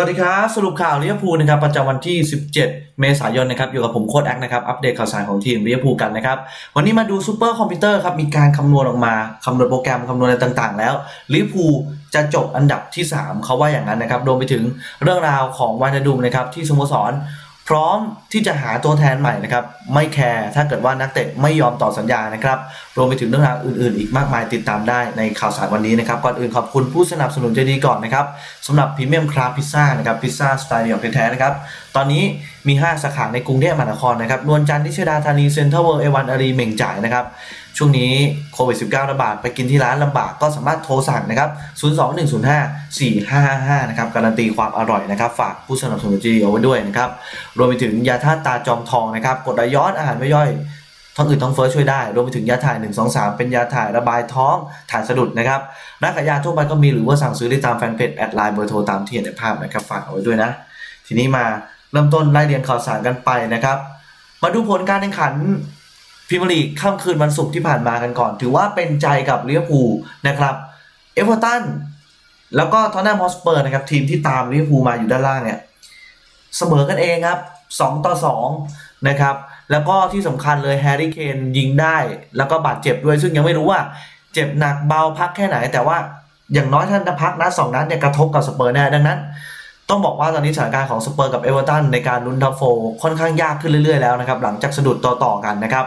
วัสดีครับ สรุปข่าวลิเวอร์พูลนะครับประจำวันที่ 17 เมษายนนะครับอยู่กับผมโค้ดแอคนะครับอัปเดตข่าวสารของทีมลิเวอร์พูลกันนะครับวันนี้มาดูซูเปอร์คอมพิวเตอร์ครับมีการคำนวณออกมาคำนวณโปรแกรมคำนวณอะไรต่างๆ แล้วลิเวอร์พูลจะจบอันดับที่ 3 เขาว่าอย่างนั้นนะครับรวมไปถึงเรื่องราวของวานาดุมนะครับที่สโมสร พร้อมที่จะหาตัวแทนใหม่นะครับ ไม่แคร์ถ้าเกิดว่านักเตะไม่ยอมต่อสัญญานะครับ รวมไปถึงเรื่องราวอื่นๆ อีกมากมายติดตามได้ในข่าวสารวันนี้นะครับ ก่อนอื่นขอบคุณผู้สนับสนุนใจดีก่อนนะครับสำหรับพรีเมียมคราฟพิซซ่านะครับพิซซ่าสไตล์เดียวแท้ๆนะครับ ตอนนี้ มี 5 สาขาในกรุงเทพมหานครนะครับนวลจันทร์ทิชดาธานีเซ็นทรัลเวิลด์เอวันอารีเหม่งจ่ายนะครับช่วงนี้โควิด -19 ระบาดไปกินที่ร้านลำบากก็สามารถโทรสั่งนะครับ 021054555 นะครับ การันตีความอร่อยนะครับ ฝากผู้สนับสนุนจีเอาไว้ด้วยนะครับ รวมไปถึงยาธาตุตาจอมทองนะครับ กดไหลย้อนอาหารไม่ย่อยท้องอืดท้องเฟ้อช่วยได้ รวมไปถึงยาถ่าย 1 2 3 เป็นยาถ่ายระบายท้องถ่ายสะดุดนะครับร้านขายยาทั่วไปก็มีหรือว่าสั่งซื้อได้ตามแฟนเพจแอดไลน์เบอร์โทรตามที่เห็นในภาพนะครับฝากเอาไว้ด้วยนะ ทีนี้มา เริ่มต้นไล่เรียงข่าวสารกันไปนะครับ มาดูผลการแข่งขันพรีเมียร์ลีกค่ำคืนวันศุกร์ที่ผ่านมากันก่อน ถือว่าเป็นใจกับลิเวอร์พูนะครับเอเวอร์ตันแล้วก็ทอตแนมฮอสเปอร์นะครับทีมที่ตามลิเวอร์พูมาอยู่ด้านล่างเนี่ยเสมอกันเองครับ 2 ต่อ 2 นะครับ แล้วก็ที่สำคัญเลยแฮร์รี่เคนยิงได้ แล้วก็บาดเจ็บด้วย ซึ่งยังไม่รู้ว่าเจ็บหนักเบาพักแค่ไหน แต่ว่าอย่างน้อยท่านจะพักนัดสองนัดเนี่ยกระทบกับสเปอร์แน่ดังนั้น ต้องบอกว่าตอนนี้สถานการณ์ของสเปอร์กับเอเวอร์ตันในการลุ้นทัฟโฟค่อนข้างยากขึ้นเรื่อยๆแล้วนะครับหลังจากสะดุดต่อๆกันนะครับ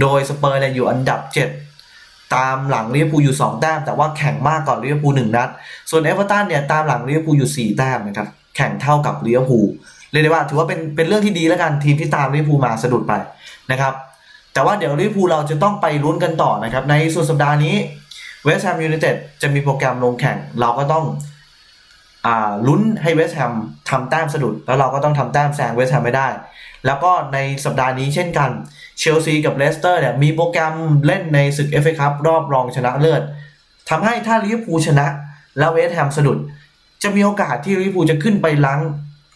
โดยสเปอร์เนี่ยอยู่อันดับ 7 ตามหลังลิเวอร์พูลอยู่ 2 แต้ม แต่ว่าแข่งมากกว่าลิเวอร์พูลหนึ่งนัด ส่วนเอเวอร์ตันเนี่ยตามหลังลิเวอร์พูลอยู่ 4 แต้มนะครับแข่งเท่ากับลิเวอร์พูลเรียกได้ว่าถือว่าเป็นเป็นเรื่องที่ดีแล้วกันทีมที่ตามลิเวอร์พูลมาสะดุดไปนะครับแต่ว่าเดี๋ยวลิเวอร์พูลเราจะต้องไปลุ้นกันต่อนะครับในสุดสัปดาห์นี้เวสต์แฮมยูไนเต็ดจะมีโปรแกรมลงแข่งเราก็ต้อง ลุ้นให้เวสต์แฮมทำแต้มสะดุด แล้วเราก็ต้องทำแต้มแซงเวสต์แฮมไม่ได้ แล้วก็ในสัปดาห์นี้เช่นกันเชลซีกับเลสเตอร์เนี่ยมีโปรแกรมเล่นในศึกเอฟเอคัพรอบรองชนะเลิศทำให้ถ้าลิเวอร์พูลชนะ แล้วเวสต์แฮมสะดุด จะมีโอกาสที่ลิเวอร์พูลจะขึ้นไปล้าง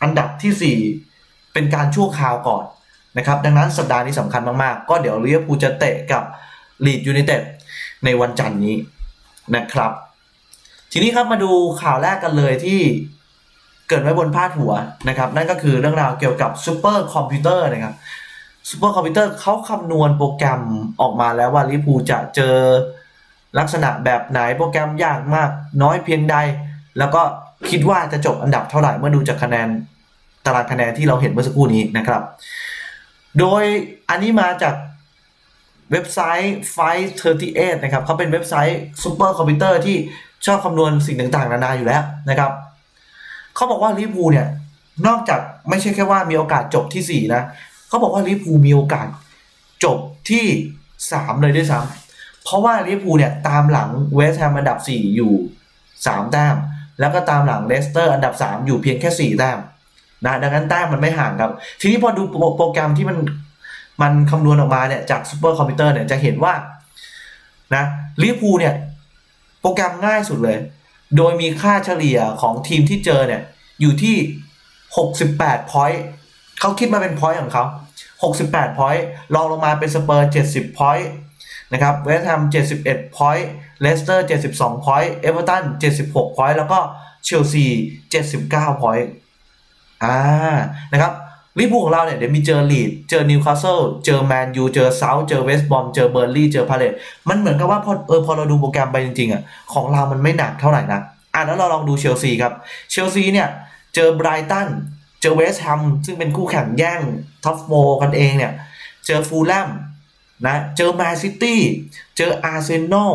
อันดับทีสี่4 เป็นการชั่วคราวก่อนนะครับดังนั้นสัปดาห์นี้สำคัญมากๆ ก็เดี๋ยวลิเวอร์พูลจะเตะกับลีดยูไนเต็ดในวันจันทร์นี้นะครับ ทีนี้ครับมาดูข่าวแรกกันเลยที่เกิดไว้บนพาดหัวนะครับ นั่นก็คือเรื่องราวเกี่ยวกับซูเปอร์คอมพิวเตอร์นะครับซูเปอร์คอมพิวเตอร์เขาคำนวณโปรแกรมออกมาแล้วว่าลิพูจะเจอลักษณะแบบไหนโปรแกรมยากมากน้อยเพียงใด แล้วก็คิดว่าจะจบอันดับเท่าไหร่เมื่อดูจากคะแนนตารางคะแนนที่เราเห็นเมื่อสักครู่นี้นะครับ โดยอันนี้มาจากเว็บไซต์ Fight38 นะครับเขาเป็นเว็บไซต์ซูเปอร์คอมพิวเตอร์ที่ ชอบคำนวณสิ่งต่างๆ นานาอยู่แล้วนะครับเขาบอกว่าลิเวอร์พูลเนี่ยนอกจากไม่ใช่แค่ว่ามีโอกาสจบที่ 4 นะเขาบอกว่าลิเวอร์พูลมีโอกาสจบที่ 3 เลยด้วยซ้ำเพราะว่าลิเวอร์พูลเนี่ยตามหลังเวสต์แฮมอันดับ 4 อยู่ 3 แต้ม แล้วก็ตามหลังเลสเตอร์อันดับ 3 อยู่เพียงแค่ 4 แต้มนะดังนั้นแต้มมันไม่ห่างครับ ทีนี้พอดูโปรแกรมที่มันมันคำนวณออกมาเนี่ยจากซูเปอร์คอมพิวเตอร์เนี่ยจะเห็นว่านะลิเวอร์พูลเนี่ย โปรแกรมง่ายสุดเลย โดยมีค่าเฉลี่ยของทีมที่เจอเนี่ย อยู่ที่68 point เขาคิดมาเป็น point ของเขา68 point รองลงมาเป็นสเปอร์70 point นะครับเวสต์แฮม71 point เลสเตอร์72 point เอเวอร์ตัน76 point แล้วก็เชลซี79 point อ่านะครับ ลิเวอร์พูลของเราเนี่ยเดี๋ยวมีเจอลีด เจอนิวคาสเซิล เจอแมนยู เจอเซาท์ เจอเวสต์บอม เจอเบอร์ลี่ เจอพาเลตมันเหมือนกับว่าพอเออพอเราดูโปรแกรมไปจริงๆอะของเรามันไม่หนักเท่าไหร่นะ อะแล้วเราลองดูเชลซีครับ เชลซีเนี่ยเจอไบรตัน เจอเวสต์แฮมซึ่งเป็นคู่แข่งแย่งท็อปโฟกันเองเนี่ย เจอฟูลแลมนะ เจอแมนซิตี้ เจออาร์เซนอล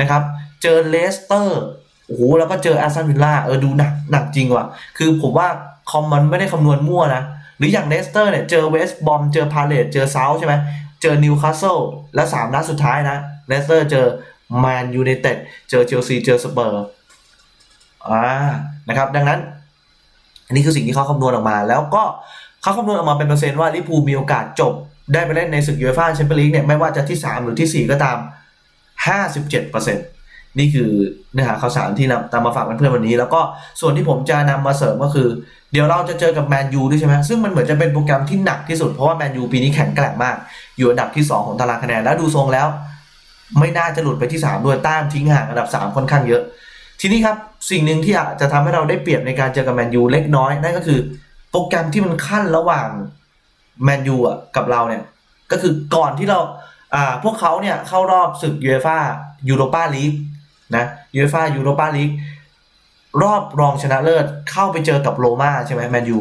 นะครับ เจอเลสเตอร์ โอ้โห แล้วก็เจออาร์เซนวิลล่า เออดูหนักหนักจริงว่ะ คือผมว่าคอมมันไม่ได้คำนวณมั่วนะ หรืออย่างเลสเตอร์เนี่ยเจอเวสต์บอมเจอพาเลตเจอเซาท์ใช่ไหมเจอนิวคาสเซิลและสามนัดสุดท้ายนะเลสเตอร์เจอแมนยูไนเต็ดเจอเชลซีเจอสเปอร์อ่านะครับ ดังนั้น อันนี้คือสิ่งที่เขาคำนวณออกมา แล้วก็เขาคำนวณออกมาเป็นเปอร์เซ็นต์ว่าลิเวอร์พูมีโอกาสจบ ได้ไปเล่นในศึกยูฟ่าแชมเปี้ยนลีกเนี่ยไม่ว่าจะที่ 3 หรือที่ 4 ก็ตาม 57%นี่ นี่คือเนื้อหาข่าวสารที่นำตามมาฝากเพื่อนๆวันนี้ แล้วก็ส่วนที่ผมจะนำมาเสริมก็คือ เดี๋ยวเราจะเจอกับแมนยูด้วยใช่ไหมซึ่งมันเหมือนจะเป็นโปรแกรมที่หนักที่สุด เพราะว่าแมนยูปีนี้แข็งแกร่งมาก อยู่อันดับที่ 2 ของตารางคะแนนแล้วดูทรงแล้ว ไม่น่าจะหลุดไปที่ 3 ด้วยต้มทิ้งห่างอันดับ 3 ค่อนข้างเยอะ ทีนี้ครับสิ่งหนึ่งที่อาจจะทำให้เราได้เปรียบในการเจอกับแมนยูเล็กน้อยนั่นก็คือ โปรแกรมที่มันขั้นระหว่างแมนยูอะกับเราเนี่ยก็คือก่อนที่เราอ่าพวกเขาเนี่ยเข้ารอบศึกยูเอฟ่ายูโรปาลีก นะยูเอฟ่ายูโรปาลีกรอบรองชนะเลิศเข้าไปเจอกับโรมาใช่ไหมแมนยู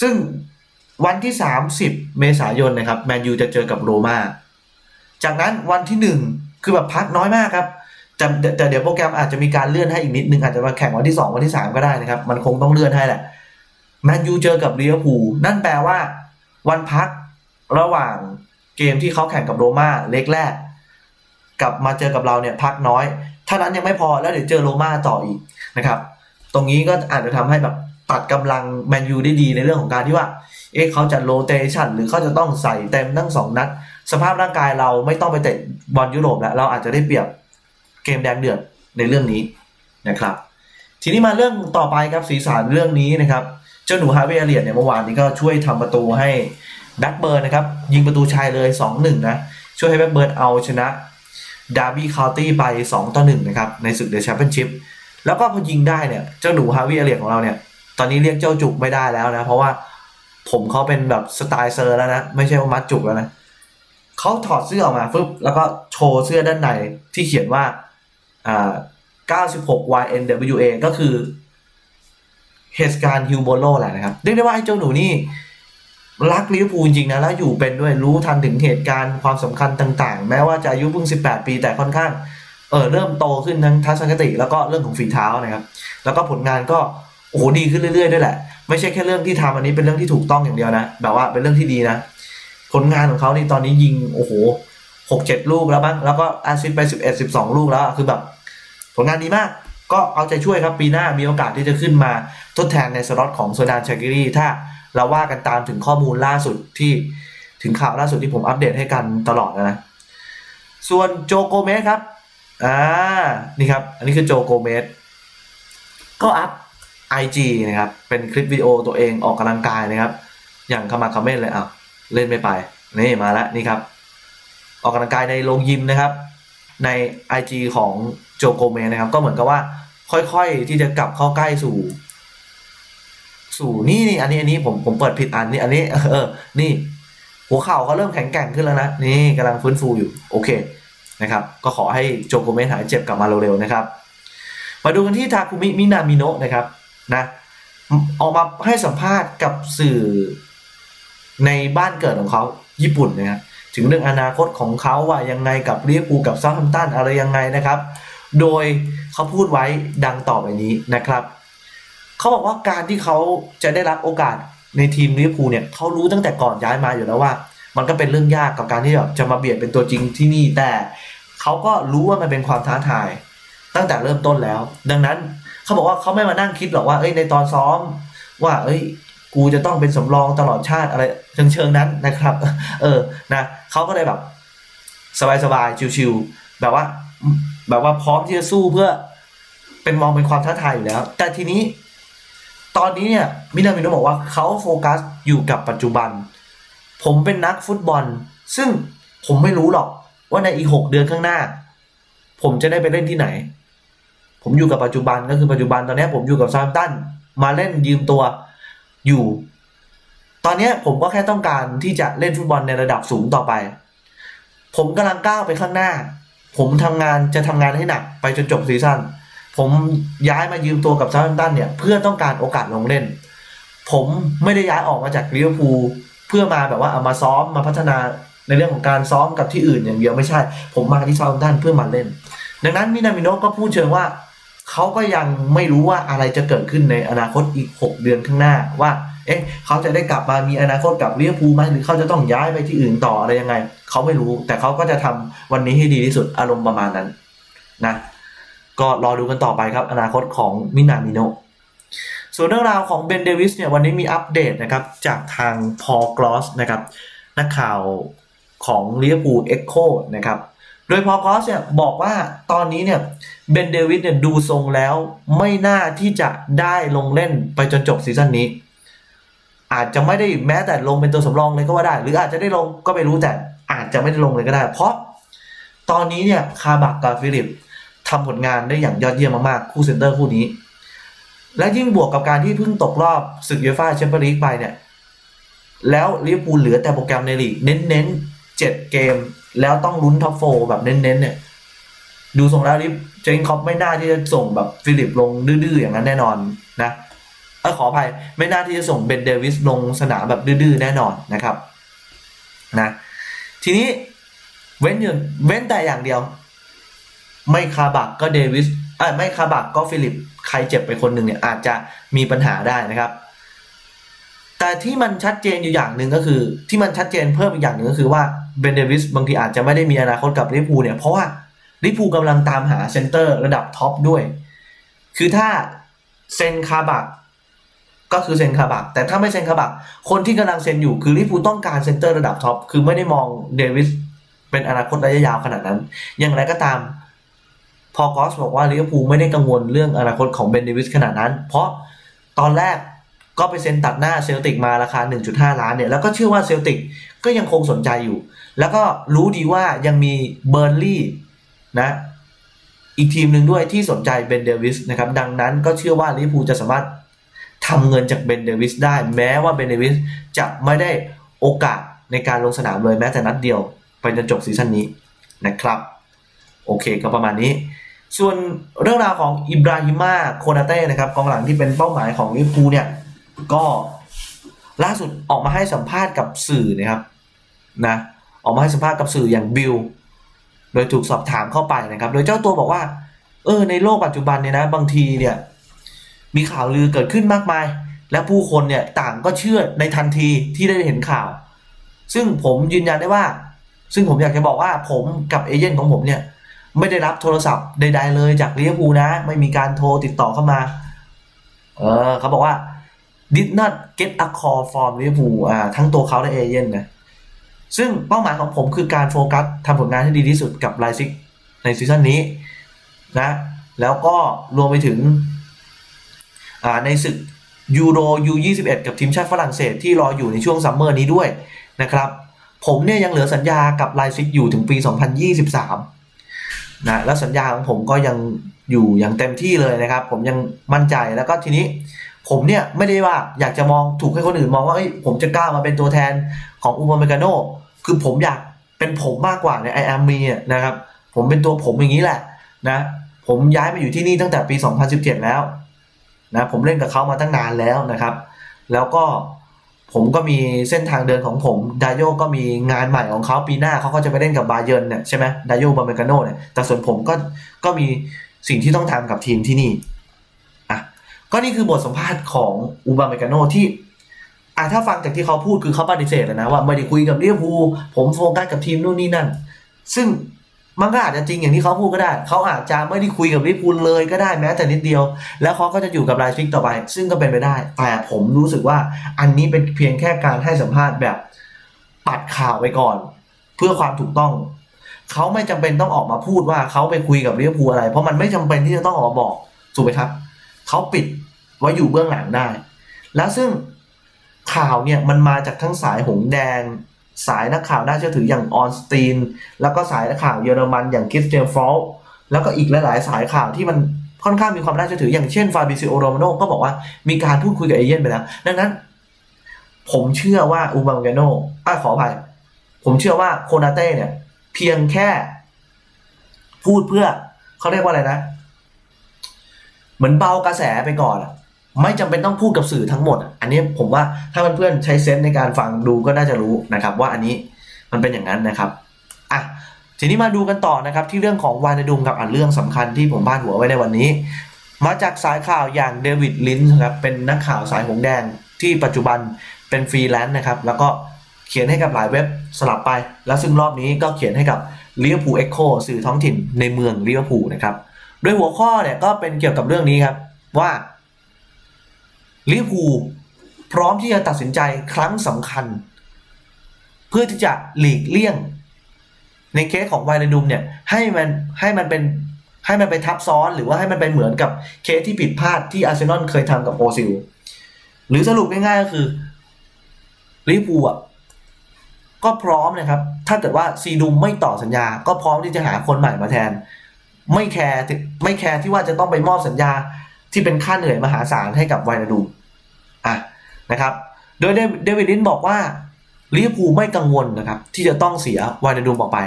ซึ่งวันที่ 30 เมษายนนะครับแมนยูจะเจอกับโรมาจากนั้นวันที่หนึ่งคือแบบพักน้อยมากครับแต่แต่เดี๋ยวโปรแกรมอาจจะมีการเลื่อนให้อีกนิดนึงอาจจะมาแข่งวันที่ 2 วันที่ 3 ก็ได้นะครับ มันคงต้องเลื่อนให้แหละแมนยูเจอกับลิเวอร์พูลนั่นแปลว่า วันพักระหว่างเกมที่เขาแข่งกับโรมาเล็กแรก กับมาเจอกับเราเนี่ยพักน้อย เท่านั้นยังไม่พอแล้วเดี๋ยวเจอโรม่าต่ออีกนะครับ ตรงนี้ก็อาจจะทำให้แบบตัดกำลังแมนยูได้ดีในเรื่องของการที่ว่า เอ๊ะเขาจะโรเตชันหรือเขาจะต้องใส่เต็มทั้งสองนัด สภาพร่างกายเราไม่ต้องไปเตะบอลยุโรปแล้ว เราอาจจะได้เปรียบเกมแดงเดือดในเรื่องนี้นะครับ ทีนี้มาเรื่องต่อไปครับสีสันเรื่องนี้นะครับ เจ้าหนูฮาเวย์เลียดเนี่ยเมื่อวานนี้ก็ช่วยทำประตูให้แบ็กเบิร์นนะครับยิงประตูชายเลย 2-1 นะช่วยให้แบ็กเบิร์นเอาชนะ ดาร์บี้คาวตี้ไป 2 ต่อ 1 นะครับ ในศึกเดอะแชมเปี้ยนชิพแล้วก็พอยิงได้เนี่ย เจ้าหนูฮาร์เวย์เลียของเราเนี่ย ตอนนี้เรียกเจ้าจุกไม่ได้แล้วนะ เพราะว่าผมเขาเป็นแบบสไตล์เซอร์แล้วนะ ไม่ใช่ว่ามัดจุกแล้วนะเขาถอดเสื้อออกมาฟึบแล้วก็โชว์เสื้อด้านในที่เขียนว่าอ่า96 YNWA ก็คือเฮสการฮิวโบโลแหละนะครับเรียกได้ว่าไอ้เจ้าหนูนี่ รักลิเวอร์พูลจริงนะแล้วอยู่เป็นด้วยรู้ทันถึงเหตุการณ์ความสำคัญต่าง ๆ แม้ว่าจะอายุเพิ่ง 18 ปีแต่ค่อนข้างเออเริ่มโตขึ้นทั้งทัศนคติ แล้วก็เรื่องของฝีเท้านะครับ แล้วก็ผลงานก็โอ้โหดีขึ้นเรื่อยๆด้วยแหละ ไม่ใช่แค่เรื่องที่ทำอันนี้เป็นเรื่องที่ถูกต้องอย่างเดียวนะ แบบว่าเป็นเรื่องที่ดีนะ ผลงานของเขานี่ตอนนี้ยิงโอ้โหหกเจ็ดลูกแล้วบ้างแล้วก็แอสซิสต์ไปสิบเอ็ดสิบสองลูกแล้วคือแบบ ผลงานดีมาก ก็เอาใจช่วยครับปีหน้ามีโอกาสที่จะขึ้นมาทดแทนในสล็อตของโซดานชากิรีถ้า เราว่ากันตามถึงข้อมูลล่าสุดที่ถึงข่าวล่าสุดที่ผมอัปเดตให้กันตลอดนะนะ ส่วนโจโกเมสครับ อ่า นี่ครับ อันนี้คือโจโกเมส ก็อัพ IG นะครับ เป็นคลิปวิดีโอตัวเองออกกำลังกายนะครับ อย่างขมักเขม้นเลยอะเล่นไม่ไป นี่มาแล้วนี่ครับ ออกกำลังกายในโรงยิมนะครับ ใน IG ของโจโกเมสนะครับ ก็เหมือนกับว่าค่อยๆที่จะกลับเข้าใกล้สู่ สู่นี่นี่อันนี้อันนี้ผมผมเปิดผิดอันนี่อันนี้เออ นี่ หัวเข่าเขาเริ่มแข็งแกร่งขึ้นแล้วนะ นี่กำลังฟื้นฟูอยู่ โอเคนะครับ ก็ขอให้โจโกเมสหายเจ็บกลับมาเร็วๆนะครับ มาดูกันที่ทาคุมิมินามิโนะนะครับนะออกมาให้สัมภาษณ์กับสื่อในบ้านเกิดของเขาญี่ปุ่นนะครับถึงเรื่องอนาคตของเขาว่ายังไงกับเรียกูกับซาท์แฮมป์ตันอะไรยังไงนะครับ โดยเขาพูดไว้ดังต่อไปนี้นะครับ เขาบอกว่าการที่เขาจะได้รับโอกาสในทีมลิเวอร์พูลเนี่ยเขารู้ตั้งแต่ก่อนย้ายมาอยู่แล้วว่า มันก็เป็นเรื่องยากกับการที่แบบจะมาเบียดเป็นตัวจริงที่นี่แต่เขาก็รู้ว่ามันเป็นความท้าทาย ตั้งแต่เริ่มต้นแล้ว ดังนั้นเขาบอกว่าเขาไม่มานั่งคิดหรอกว่าเอ้ยในตอนซ้อม ว่า เอ้ย กูจะต้องเป็นสำรองตลอดชาติอะไรเชิงเชิงๆนั้นนะครับ เออนะเขาก็เลยแบบ สบายๆชิวๆแบบว่า แบบว่าพร้อมที่จะสู้เพื่อเป็นมองเป็นความท้าทายอยู่แล้ว แต่ทีนี้ ตอนนี้เนี่ยมินามิโนะบอกว่าเขาโฟกัสอยู่กับปัจจุบัน ผมเป็นนักฟุตบอล ซึ่งผมไม่รู้หรอกว่าในอีกหกเดือนข้างหน้า ผมจะได้ไปเล่นที่ไหน ผมอยู่กับปัจจุบันก็คือปัจจุบันตอนนี้ผมอยู่กับซามตันมาเล่นยืมตัวอยู่ ตอนนี้ผมก็แค่ต้องการที่จะเล่นฟุตบอลในระดับสูงต่อไป ผมกำลังก้าวไปข้างหน้า ผมทำงานจะทำงานให้หนักไปจนจบซีซั่น ผมย้ายมายืมตัวกับซา m มตันเนี่ยเพื่อต้องการโอกาสลงเล่น ผมไม่ได้ย้ายออกมาจากลิเวอร์พูลเพื่อมาแบบว่าเอามาซ้อมมาพัฒนาในเรื่องของการซ้อมกับที่อื่นอย่างเดียวไม่ใช่ ผมมาที่ซา m มตันเพื่อมาเล่น ดังนั้นมินามิโนก็พูดเชิงว่าเขาก็ยังไม่รู้ว่าอะไรจะเกิดขึ้นในอนาคตอีก 6 เดือนข้างหน้าว่า เอ๊ะ เขาจะได้กลับมามีอนาคตกับลิเวอร์พูลไหมหรือเขาจะต้องย้ายไปที่อื่นต่ออะไรยังไง เขาไม่รู้ แต่เขาก็จะทำวันนี้ให้ดีที่สุดอารมณ์ประมาณนั้นนะ ก็รอดูกันต่อไปครับ อนาคตของมินามิโนส่วนเรื่องราวของเบนเดวิสเนี่ยวันนี้มีอัปเดตนะครับ จากทางพอลกลอสนะครับนักข่าวของลิเวอร์พูลเอ็กโคนะครับโดยพอลกลอสเนี่ยบอกว่าตอนนี้เนี่ยเบนเดวิสเนี่ยดูทรงแล้วไม่น่าที่จะได้ลงเล่นไปจนจบซีซั่นนี้ อาจจะไม่ได้แม้แต่ลงเป็นตัวสำรองเลยก็ว่าได้ หรืออาจจะได้ลงก็ไม่รู้แต่อาจจะไม่ได้ลงเลยก็ได้ เพราะตอนนี้เนี่ยคาบักกับฟิลิป ทำผลงานได้อย่างยอดเยี่ยมมากๆ คู่เซนเตอร์คู่นี้ และยิ่งบวกกับการที่เพิ่งตกรอบศึกยูฟ่าแชมเปี้ยนลีกไปเนี่ย แล้วลิเวอร์พูลเหลือแต่โปรแกรมในลีกเน้นๆเจ็ดเกม แล้วต้องลุ้นท็อปโฟแบบเน้นๆเนี่ย ดูทรงแล้วลิเจนคอปไม่น่าที่จะส่งแบบฟิลิปลงดื้อๆอย่างนั้นแน่นอนนะเออขออภัยไม่น่าที่จะส่งเบนเดวิสลงสนามแบบดื้อๆแน่นอนนะครับนะทีนี้เว้นอยู่เว้นแต่อย่างเดียว ไม่คาบักก็เดวิสไม่คาบักก็ฟิลิปใครเจ็บไปคนหนึ่งเนี่ยอาจจะมีปัญหาได้นะครับ แต่ที่มันชัดเจนอยู่อย่างหนึ่งก็คือ ที่มันชัดเจนเพิ่มอีกอย่างหนึ่งก็คือว่าเบนเดวิสบางทีอาจจะไม่ได้มีอนาคตกับลิเวอร์พูเนี่ยเพราะว่าลิเวอร์พูกำลังตามหาเซนเตอร์ระดับท็อปด้วย คือถ้าเซนคาบักก็คือเซนคาบักแต่ถ้าไม่เซนคาบักคนที่กำลังเซนอยู่คือลิเวอร์พูต้องการเซนเตอร์ระดับท็อปคือไม่ได้มองเดวิสเป็นอนาคตระยะยาวขนาดนั้น อย่างไรก็ตาม พอกอสบอกว่าลิเวอร์พูลไม่ได้กังวลเรื่องอนาคตของเบนเดวิสขนาดนั้น เพราะตอนแรกก็ไปเซ็นตัดหน้าเซลติกมาราคา 1.5 ล้านเนี่ย แล้วก็เชื่อว่าเซลติกก็ยังคงสนใจอยู่ แล้วก็รู้ดีว่ายังมีเบอร์นลี่นะ อีกทีมหนึ่งด้วยที่สนใจเบนเดวิสนะครับ ดังนั้นก็เชื่อว่าลิเวอร์พูลจะสามารถทำเงินจากเบนเดวิสได้ แม้ว่าเบนเดวิสจะไม่ได้โอกาสในการลงสนามเลยแม้แต่นัดเดียว ไปจนจบซีซั่นนี้นะครับ โอเคก็ประมาณนี้ ส่วนเรื่องราวของอิบราฮิมาโคนาเต้นะครับกองหลังที่เป็นเป้าหมายของลิเวอร์พูลเนี่ยก็ล่าสุดออกมาให้สัมภาษณ์กับสื่อนะครับนะออกมาให้สัมภาษณ์กับสื่ออย่างบิลโดยถูกสอบถามเข้าไปนะครับ โดยเจ้าตัวบอกว่า เออ ในโลกปัจจุบันเนี่ยนะ บางทีเนี่ย มีข่าวลือเกิดขึ้นมากมาย และผู้คนเนี่ยต่างก็เชื่อในทันทีที่ได้เห็นข่าว ซึ่งผมยืนยันได้ว่า ซึ่งผมอยากจะบอกว่าผมกับเอเย่นของผมเนี่ย ไม่ได้รับโทรศัพท์ใดๆเลยจากลิเวอร์พูลนะ ไม่มีการโทรติดต่อเข้ามา เออเขาบอกว่า did not get a call from l i v e r p o o อ่าทั้งตัวเขาและเอเย่นนะ ซึ่งเป้าหมายของผมคือการโฟกัสทำผลงานให้ดีที่สุดกับไลซิกในซีซั่นนี้นะ แล้วก็รวมไปถึงอ่าในศึกยูโรยู21 กับทีมชาติฝรั่งเศสที่รออยู่ในช่วงซัมเมอร์นี้ด้วยนะครับ ผมเนี่ยยังเหลือสัญญากับไลซิกอยู่ถึงปี 2023 นะแล้วสัญญาของผมก็ยังอยู่อย่างเต็มที่เลยนะครับ ผมยังมั่นใจแล้วก็ทีนี้ ผมเนี่ยไม่ได้ว่าอยากจะมองถูกให้คนอื่นมองว่าเอ้ยผมจะกล้ามาเป็นตัวแทนของอูมาเมกาโนคือผมอยากเป็นผมมากกว่าในไอแอมมีนะครับ ผมเป็นตัวผมอย่างนี้แหละนะ ผมย้ายมาอยู่ที่นี่ตั้งแต่ปี 2017 แล้วนะผมเล่นกับเขามาตั้งนานแล้วนะครับ แล้วก็ ผมก็มีเส้นทางเดินของผม ดายโยก็มีงานใหม่ของเขาปีหน้าเขาก็จะไปเล่นกับบาเยิร์นเนี่ยใช่ไหมดายโยบาเมกาโนเนี่ยแต่ส่วนผมก็ก็มีสิ่งที่ต้องทำกับทีมที่นี่อะก็นี่คือบทสัมภาษณ์ของอูบาเมกาโนที่อะถ้าฟังจากที่เขาพูดคือเขาปฏิเสธเลยนะว่าไม่ได้คุยกับลิเวอร์พูผมโฟกัสกับทีมนู่นนี่นั่น ซึ่ง มันก็อาจจะจริงอย่างที่เขาพูดก็ได้ เขาอาจจะไม่ได้คุยกับลิพูลเลยก็ได้แม้แต่นิดเดียว แล้วเขาก็จะอยู่กับไลฟ์ฟิกต่อไป ซึ่งก็เป็นไปได้ แต่ผมรู้สึกว่าอันนี้เป็นเพียงแค่การให้สัมภาษณ์แบบปัดข่าวไปก่อน เพื่อความถูกต้อง เขาไม่จำเป็นต้องออกมาพูดว่าเขาไปคุยกับลิเวอร์พูลอะไร เพราะมันไม่จำเป็นที่จะต้องออกมาบอกถูกไหมครับเขาปิดไว้อยู่เบื้องหลังได้ แล้วซึ่งข่าวเนี่ยมันมาจากทั้งสายหงแดง สายนักข่าวน่าเชื่อถืออย่างออนสตีน แล้วก็สายนักข่าวเยอรมันอย่างคริสเตียนฟอลแล้วก็อีกหลาย ๆ สายข่าวที่มันค่อนข้างมีความน่าเชื่อถืออย่างเช่นฟาบิซิโอโรมาโนก็บอกว่ามีการพูดคุยกับเอเย่นไปแล้ว ดังนั้น ผมเชื่อว่าอูบามากโนอะขออภัย ผมเชื่อว่าโคนาเต้เนี่ย เพียงแค่พูดเพื่อเขาเรียกว่าอะไรนะ เหมือนเบากระแสไปก่อนอะ ไม่จำเป็นต้องพูดกับสื่อทั้งหมด อันนี้ผมว่าถ้าเพื่อนๆใช้เซนส์ในการฟังดูก็น่าจะรู้นะครับ ว่าอันนี้มันเป็นอย่างนั้นนะครับอะทีนี้มาดูกันต่อนะครับ ที่เรื่องของวานดุมกับอันเรื่องสำคัญที่ผมพาดหัวไว้ในวันนี้ มาจากสายข่าวอย่างเดวิดลินส์ครับเป็นนักข่าวสายหงแดงที่ปัจจุบันเป็นฟรีแลนซ์นะครับ แล้วก็เขียนให้กับหลายเว็บสลับไป แล้วซึ่งรอบนี้ก็เขียนให้กับลิเวอร์พูลเอ็กโคสื่อท้องถิ่นในเมืองลิเวอร์พูลนะครับโดยหัวข้อเนี่ยก็เป็นเกี่ยวกับเรื่องนี้ครับว่า ลิเวอร์พูลพร้อมที่จะตัดสินใจครั้งสำคัญ เพื่อที่จะหลีกเลี่ยง ในเคสของไวร์ดุมเนี่ยให้มันให้มันเป็นให้มันไปทับซ้อนหรือว่าให้มันไปเหมือนกับเคสที่ผิดพลาดที่อาร์เซนอลเคยทำกับโอซิลหรือสรุปง่ายๆก็คือลิเวอร์พูลอะก็พร้อมนะครับ ถ้าเกิดว่าซีดุมไม่ต่อสัญญา ก็พร้อมที่จะหาคนใหม่มาแทน ไม่แคร์ไม่แคร์ที่ว่าจะต้องไปมอบสัญญาที่เป็นค่าเหนื่อยมหาศาลให้กับไวนาดูม อะนะครับ โดยเดวิดลินบอกว่าลิเวอร์พูลไม่กังวลนะครับ ที่จะต้องเสียวานาดูมออกไป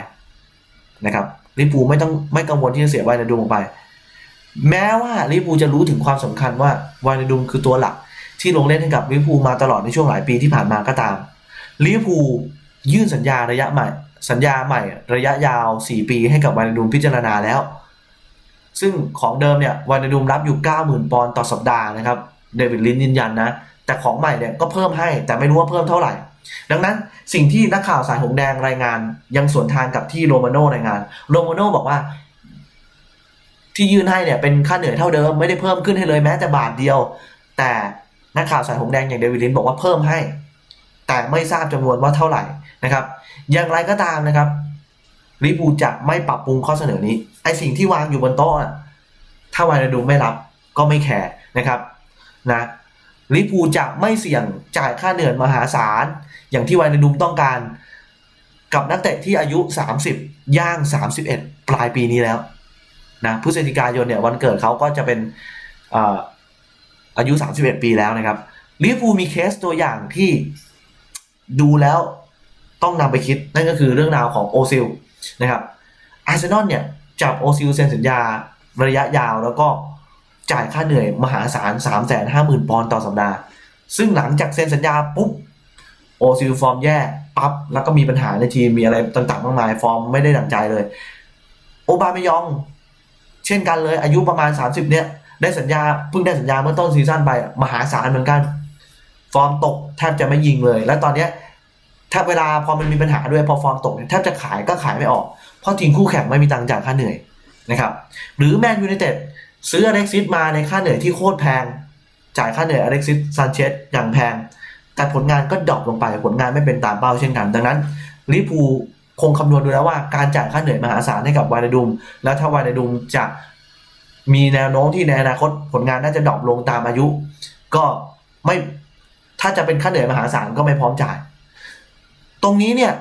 นะครับลิเวอร์พูลไม่ต้องไม่กังวลที่จะเสียวานาดูมออกไป แม้ว่าลิเวอร์พูลจะรู้ถึงความสำคัญว่าวานาดูมคือตัวหลัก ที่ลงเล่นให้กับลิเวอร์พูลมาตลอดในช่วงหลายปีที่ผ่านมาก็ตามลิเวอร์พูลยื่นสัญญาระยะใหม่ สัญญาใหม่ ระยะยาว 4 ปีให้กับวานาดูมพิจารณาแล้ว ซึ่งของเดิมเนี่ยวานาดูมรับอยู่ 90,000ปอนด์ต่อสัปดาห์นะครับ เดวิดลินยืนยันนะ แต่ของใหม่เนี่ยก็เพิ่มให้ แต่ไม่รู้ว่าเพิ่มเท่าไหร่ ดังนั้นสิ่งที่นักข่าวสายหงแดงรายงาน ยังสวนทางกับที่โรมาโนรายงาน โรมาโนบอกว่า ที่ยื่นให้เนี่ยเป็นค่าเหนื่อยเท่าเดิมไม่ได้เพิ่มขึ้นให้เลยแม้แต่บาทเดียว แต่นักข่าวสายหงแดงอย่างเดวิดลินบอกว่าเพิ่มให้ แต่ไม่ทราบจำนวนว่าเท่าไหร่นะครับ อย่างไรก็ตามนะครับลิเวอร์พูจะไม่ปรับปรุงข้อเสนอนี้ไอสิ่งที่วางอยู่บนโต๊ะอะถ้าวานาดูไม่รับก็ไม่แคร์นะครับ นะลิเวอร์พูจะไม่เสี่ยงจ่ายค่าเหนื่อยมหาศาล อย่างที่วานดูมต้องการ กับนักเตะที่อายุ 30 ย่าง 31 ปลายปีนี้แล้วนะพฤศจิกายนเนี่ยวันเกิดเขาก็จะเป็นอายุ 31 ปีแล้วนะครับลิเวอร์พูมีเคสตัวอย่างที่ดูแล้วต้องนำไปคิด นั่นก็คือเรื่องราวของโอซิลนะครับอาร์เซนอลเนี่ยจับโอซิลเซ็นสัญญาระยะยาวแล้วก็ จ่ายค่าเหนื่อยมหาศาล3 5 0 0 0 0ปอนด์ต่อสัปดาห์ ซึ่งหลังจากเซ็นสัญญาปุ๊บโอซิลฟอร์มแย่ปั๊บแล้วก็มีปัญหาในทีมมีอะไรต่างๆมากมายฟอร์มไม่ได้ดังใจเลย โอบาเมยอง เช่นกันเลยอายุประมาณ 30 เนี่ย ได้สัญญาเพิ่งได้สัญญาเมื่อต้นซีซั่นไปมหาศาลเหมือนกัน ฟอร์มตกแทบจะไม่ยิงเลย แล้วตอนเนี้ยถ้าเวลาพอมันมีปัญหาด้วยพอฟอร์มตกเนี่ยแทบจะขายก็ขายไม่ออก เพราะทีมคู่แข่งไม่มีตังค์จ่ายค่าเหนื่อยนะครับหรือแมนยูไนเต็ด ซื้ออเล็กซิสมาในค่าเหนื่อยที่โคตรแพง จ่ายค่าเหนื่อยอเล็กซิสซานเชสอย่างแพง แต่ผลงานก็ดรอปลงไปผลงานไม่เป็นตามเป้าเช่นกัน ดังนั้นลิฟวูคงคำนวณดูแล้วว่าการจ่ายค่าเหนื่อยมหาศาลให้กับวานดุม แล้วถ้าวานดุมจะมีแนวโน้มที่ในอนาคตผลงานน่าจะดรอปลงตามอายุ ก็ไม่ถ้าจะเป็นค่าเหนื่อยมหาศาลก็ไม่พร้อมจ่าย ตรงนี้เนี่ย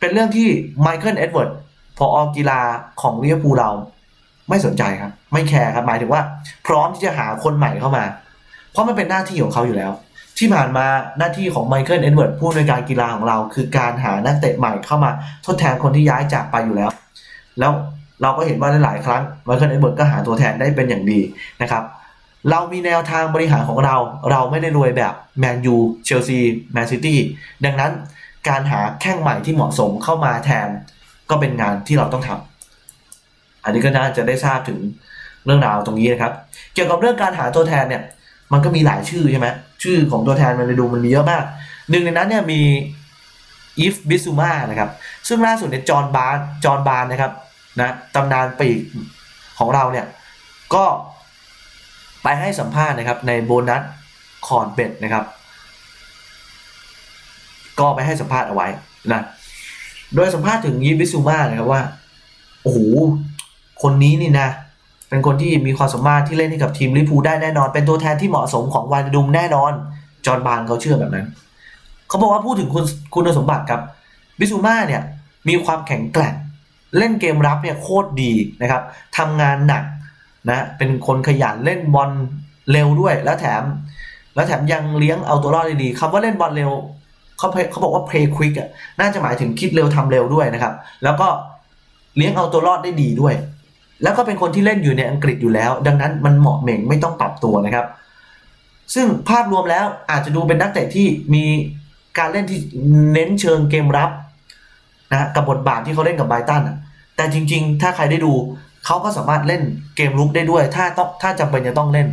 เป็นเรื่องที่ไมเคิลเอ็ดเวิร์ดพออกีฬาของลิเวอร์พูลเรา ไม่สนใจครับ ไม่แคร์ครับหมายถึงว่า พร้อมที่จะหาคนใหม่เข้ามา เพราะมันเป็นหน้าที่ของเขาอยู่แล้ว ที่ผ่านมาหน้าที่ของไมเคิลเอ็ดเวิร์ดผู้อำนวยการกีฬาของเรา คือการหานักเตะใหม่เข้ามา ทดแทนคนที่ย้ายจากไปอยู่แล้ว แล้วเราก็เห็นว่าหลายครั้งไมเคิลเอ็ดเวิร์ดก็หาตัวแทนได้เป็นอย่างดีนะครับเรามีแนวทางบริหารของเรา เราไม่ได้รวยแบบแมนยูเชลซีแมนซิตี้ดังนั้นการหาแข้งใหม่ที่เหมาะสมเข้ามาแทน ก็เป็นงานที่เราต้องทำ อันนี้ก็น่าจะได้ทราบถึงเรื่องราวตรงนี้นะครับ เกี่ยวกับเรื่องการหาตัวแทนเนี่ย มันก็มีหลายชื่อใช่ไหมชื่อของตัวแทนมันไปดูมันมีเยอะมาก หนึ่งในนั้นเนี่ยมีอีฟบิซูมานะครับ ซึ่งล่าสุดเนี่ยจอห์นบาร์จอห์นบาร์นะครับนะตำนานปีกของเราเนี่ย ก็ไปให้สัมภาษณ์นะครับในโบนัสคอร์ดเบ็ดนะครับ ก็ไปให้สัมภาษณ์เอาไว้นะ โดยสัมภาษณ์ถึงยิปวิซูมานะครับว่า โอ้โห คนนี้นี่นะ เป็นคนที่มีความสามารถที่เล่นให้กับทีมลิพูได้แน่นอน เป็นตัวแทนที่เหมาะสมของวานดุมแน่นอน จอห์นบานเขาเชื่อแบบนั้น เขาบอกว่าพูดถึงคุณคุณสมบัติครับวิซูมาเนี่ยมีความแข็งแกร่ง เล่นเกมรับเนี่ยโคตรดีนะครับทำงานหนักนะเป็นคนขยันเล่นบอลเร็วด้วย แล้วแถม แล้วแถมยังเลี้ยงเอาตัวรอดได้ดีคำว่าเล่นบอลเร็วเขาเขาบอกว่า play quick อะน่าจะหมายถึงคิดเร็วทำเร็วด้วยนะครับ แล้วก็เลี้ยงเอาตัวรอดได้ดีด้วย แล้วก็เป็นคนที่เล่นอยู่ในอังกฤษอยู่แล้ว ดังนั้นมันเหมาะเหม่งไม่ต้องปรับตัวนะครับ ซึ่งภาพรวมแล้วอาจจะดูเป็นนักเตะที่มีการเล่นที่เน้นเชิงเกมรับนะกับบทบาทที่เขาเล่นกับไบรตันแต่จริง ๆ ถ้าใครได้ดูเขาก็สามารถเล่นเกมลุกได้ด้วย ถ้าต้องถ้าจำเป็นจะต้องเล่น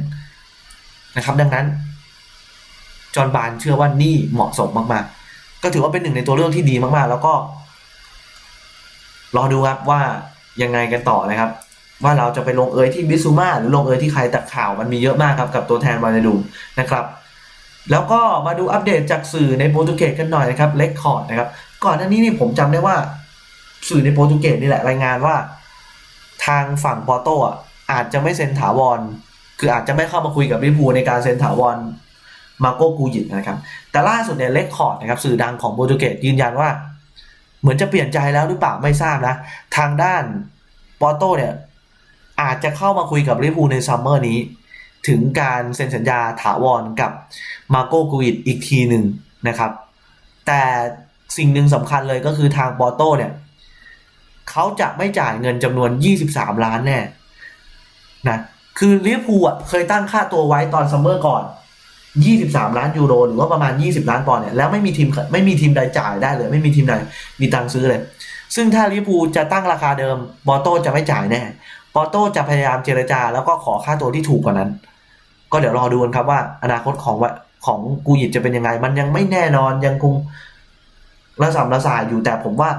นะครับ ดังนั้น จอห์นบานเชื่อว่านี่เหมาะสมมากๆ ก็ถือว่าเป็นหนึ่งในตัวเลือกที่ดีมากๆ แล้วก็ รอดูครับว่ายังไงกันต่อนะครับ ว่าเราจะไปลงเอยที่บิซูมาหรือลงเอยที่ใครแต่ข่าวมันมีเยอะมากครับกับตัวแทนวานาดูนะครับ แล้วก็มาดูอัปเดตจากสื่อในโปรตุเกสกันหน่อยนะครับเล็กคอร์ดนะครับ ก่อนหน้านี้นี่ผมจำได้ว่า สื่อในโปรตุเกสนี่แหละรายงานว่า ทางฝั่งปอโตอะอาจจะไม่เซ็นถาวร คืออาจจะไม่เข้ามาคุยกับลิเวอร์พูลในการเซ็นถาวรมาโกกูยินนะครับ แต่ล่าสุดเนี่ยเล็กคอร์ดนะครับสื่อดังของโปรตุเกสยืนยันว่า เหมือนจะเปลี่ยนใจแล้วหรือเปล่าไม่ทราบนะ ทางด้านปอโตเนี่ย อาจจะเข้ามาคุยกับลิเวอร์พูลในซัมเมอร์นี้ ถึงการเซ็นสัญญาถาวรกับมาโกกูอิดอีกทีหนึ่งนะครับ แต่สิ่งหนึ่งสำคัญเลยก็คือทางปอร์โต้เนี่ยเขาจะไม่จ่ายเงินจำนวน 23 ล้านแน่นะคือลิเวอร์พูลอะเคยตั้งค่าตัวไว้ตอนซัมเมอร์ก่อน 23 ล้านยูโรหรือว่าประมาณ 20 ล้านปอนด์เนี่ยแล้วไม่มีทีมไม่มีทีมใดจ่ายได้เลย ไม่มีทีมใดมีตังค์ซื้อเลย ซึ่งถ้าลิเวอร์พูลจะตั้งราคาเดิมปอร์โต้จะไม่จ่ายแน่ ปอโต้จะพยายามเจรจา แล้วก็ขอค่าตัวที่ถูกกว่านั้น ก็เดี๋ยวรอดูกันครับว่า อนาคตของของกูยิดจะเป็นยังไง มันยังไม่แน่นอนยังคงระสำระสายอยู่แต่ผมว่า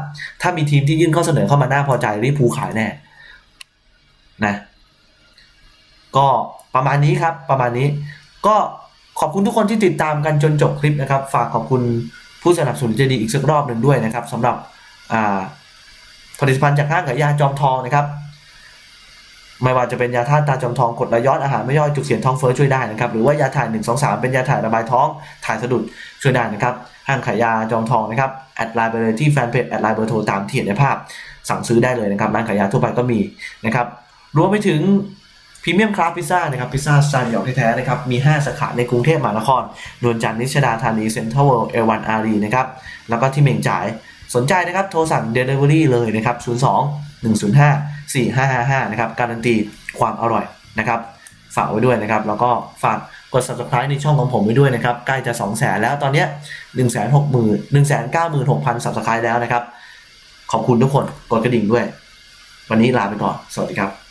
ถ้ามีทีมที่ยื่นข้อเสนอเข้ามาน่าพอใจลิเวอร์พูขายแน่นะ ก็ประมาณนี้ครับ ประมาณนี้ ก็ขอบคุณทุกคนที่ติดตามกันจนจบคลิปนะครับ ฝากขอบคุณผู้สนับสนุนใจดีอีกสักรอบหนึ่งด้วยนะครับสำหรับผลิตภัณฑ์จากห้างขายยาจอมทองนะครับ ไม่ว่าจะเป็นยาธาตุตาจอมทองกดไหลย้อนอาหารไม่ย่อยจุกเสียดท้องเฟ้อช่วยได้นะครับหรือว่ายาถ่าย1 2 3 เป็นยาถ่ายระบายท้องถ่ายสะดุดช่วยได้นะครับห้างขายยาจอมทองนะครับแอดไลน์ไปเลยที่แฟนเพจแอดไลน์เบอร์โทรตามที่เห็นในภาพ สั่งซื้อได้เลยนะครับร้านขายยาทั่วไปก็มีนะครับรวมไปถึงพรีเมียมคราฟพิซซ่านะครับพิซซ่าสไตล์หยอกแท้ๆนะครับมี 5 สาขาในกรุงเทพมหานครนวลจันทร์นิชดาธานีเซ็นทรัลเวิลด์เอวันอารีนะครับแล้วก็ที่เมงจ่าย สนใจนะครับโทรสั่ง Delivery เลยนะครับ 02 105 4555 นะครับ การันตีความอร่อยนะครับ ฝากไว้ด้วยนะครับ แล้วก็ฝากกด subscribe ในช่องของผมไว้ด้วยนะครับ ใกล้จะ 2 0 0 0 0 0แล้วตอนนี้1 6 0 0 0 0 1 9 6 0 0 0 subscribe แล้วนะครับ ขอบคุณทุกคน กดกระดิ่งด้วย วันนี้ลาไปก่อน สวัสดีครับ